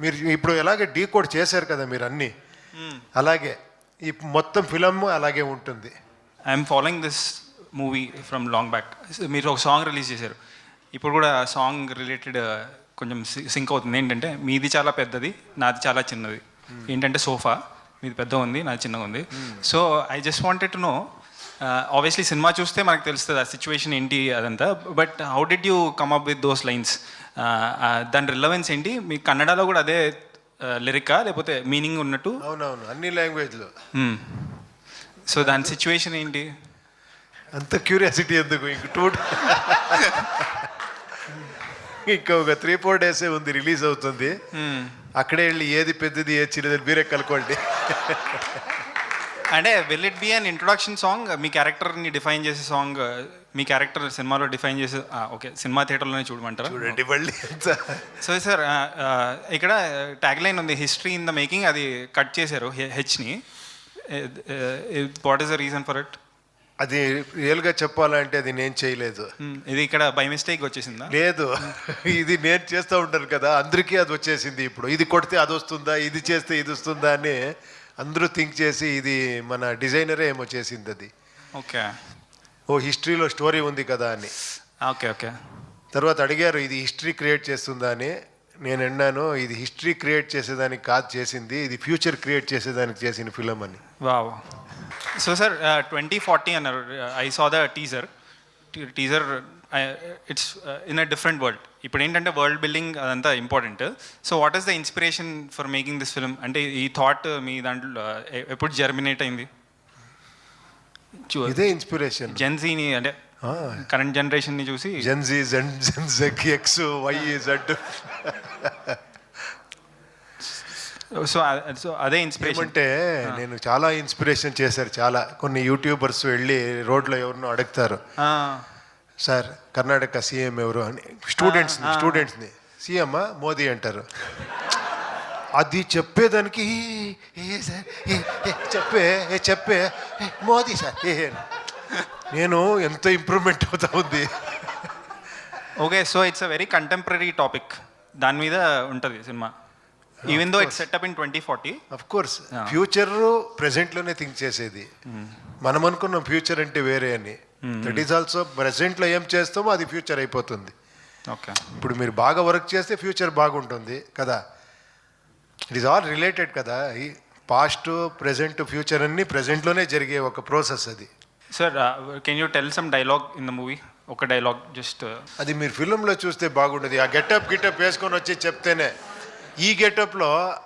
మీరు ఇప్పుడు ఎలాగే డీ కోడ్ చేశారు కదా మీరు అన్నీ అలాగే ఈ మొత్తం ఫిలం అలాగే ఉంటుంది. I'm following this movie from long back మీరు ఒక సాంగ్ రిలీజ్ చేశారు. ఇప్పుడు కూడా సాంగ్ రిలేటెడ్ కొంచెం సింక్ అవుతుంది. ఏంటంటే మీది చాలా పెద్దది నాది చాలా చిన్నది. ఏంటంటే సోఫా మీది పెద్ద ఉంది నాది చిన్నగా ఉంది so I just wanted to know obviously cinema చూస్తే మనకు తెలుస్తుంది ఆ సిచ్యువేషన్ ఏంటి అదంతా. But how did you come up with those lines దాని రిలవెన్స్ ఏంటి? మీ కన్నడలో కూడా అదే లిరికా లేకపోతే మీనింగ్ ఉన్నట్టు? అవునవును అన్ని లాంగ్వేజ్లో సో దాని సిచ్యువేషన్ ఏంటి? అంత క్యూరియాసిటీ ఎందుకు? ఇంక టూ ఇంకా ఒక త్రీ ఫోర్ డేసే ఉంది రిలీజ్ అవుతుంది. Hmm. అక్కడే వెళ్ళి ఏది పెద్దది ఏది చిన్నది మీరే కనుక్కోండి. అంటే will it be an introduction song మీ క్యారెక్టర్ని డిఫైన్ చేసే సాంగ్ మీ క్యారెక్టర్ సినిమాలో డిఫైన్ చేసే ఓకే సినిమా థియేటర్లోనే చూడమంటారా? చూడండి మళ్ళీ. సో సార్ ఇక్కడ ట్యాగ్ లైన్ ఉంది హిస్టరీ ఇన్ ద మేకింగ్ అది కట్ చేశారు హెచ్ని what is the reason for it అది రియల్గా చెప్పాలంటే అది నేను చేయలేదు. ఇది ఇక్కడ బై మిస్టేక్ వచ్చేసిందా? లేదు. ఇది నేను చేస్తూ ఉంటాను కదా అందరికీ అది వచ్చేసింది ఇప్పుడు. ఇది కొడితే అది వస్తుందా ఇది చేస్తే ఇది వస్తుందా అని అందరూ థింక్ చేసి ఇది మన డిజైనరే ఏమో చేసింది అది. ఓకే. ఓ హిస్టరీలో స్టోరీ ఉంది కదా అని. Okay okay. తర్వాత అడిగారు ఇది హిస్టరీ క్రియేట్ చేస్తుందా అని. నేను అన్నాను ఇది హిస్టరీ క్రియేట్ చేసేదానికి కాదు చేసింది ఇది ఫ్యూచర్ క్రియేట్ చేసేదానికి చేసిన ఫిలం అని. Wow. So sir twenty forty అన్నారు. I saw the teaser. Teaser it's in a different world ఇప్పుడు ఏంటంటే వరల్డ్ బిల్డింగ్ అదంతా important so what is the inspiration for making this film అంటే ఈ థాట్ మీ దాంట్లో uh, ఎప్పుడు జర్మినేట్ అయింది? ఇదే ఇన్స్పిరేషన్ జెన్సీని అంటే కరెంట్ జనరేషన్ని చూసి Gen Z gen gen check X Y Z so so అదే ఇన్స్పిరేషన్ ఏమంటే నేను చాలా ఇన్స్పిరేషన్ చేశారు చాలా. కొన్ని యూట్యూబర్స్ వెళ్ళి రోడ్లో ఎవరినో అడుగుతారు. సార్ కర్ణాటక సీఎం ఎవరు అని స్టూడెంట్స్ని స్టూడెంట్స్ని సీఎమ్మా మోదీ అంటారు. అది చెప్పేదానికి "ఏ, సార్ చెప్పే ఏ చెప్పే మోదీ సార్ ఏ. నేను ఎంత ఇంప్రూవ్మెంట్ అవుతా ఉంది. Okay so it's a very contemporary topic దాని మీద ఉంటుంది cinema. Even though it's set up in twenty forty of course future ప్రెసెంట్లోనే think చేసేది. మనం అనుకున్నాం ఫ్యూచర్ అంటే వేరే అని. దట్ ఈస్ ఆల్సో ప్రెసెంట్లో ఏం చేస్తామో అది ఫ్యూచర్ అయిపోతుంది. ఓకే ఇప్పుడు మీరు బాగా వర్క్ చేస్తే ఫ్యూచర్ బాగుంటుంది కదా. ఇట్ ఈస్ ఆల్ రిలేటెడ్ కదా. ఈ పాస్ట్ ప్రెసెంట్ ఫ్యూచర్ అన్ని ప్రెసెంట్లోనే జరిగే ఒక ప్రాసెస్ అది. Sir can you tell some dialogue in the movie ఒక డైలాగ్ జస్ట్ అది మీరు ఫిల్మ్లో చూస్తే బాగుండదు. ఆ గెటప్ గిటప్ వేసుకొని వచ్చి చెప్తేనే. ఈ గెటప్లో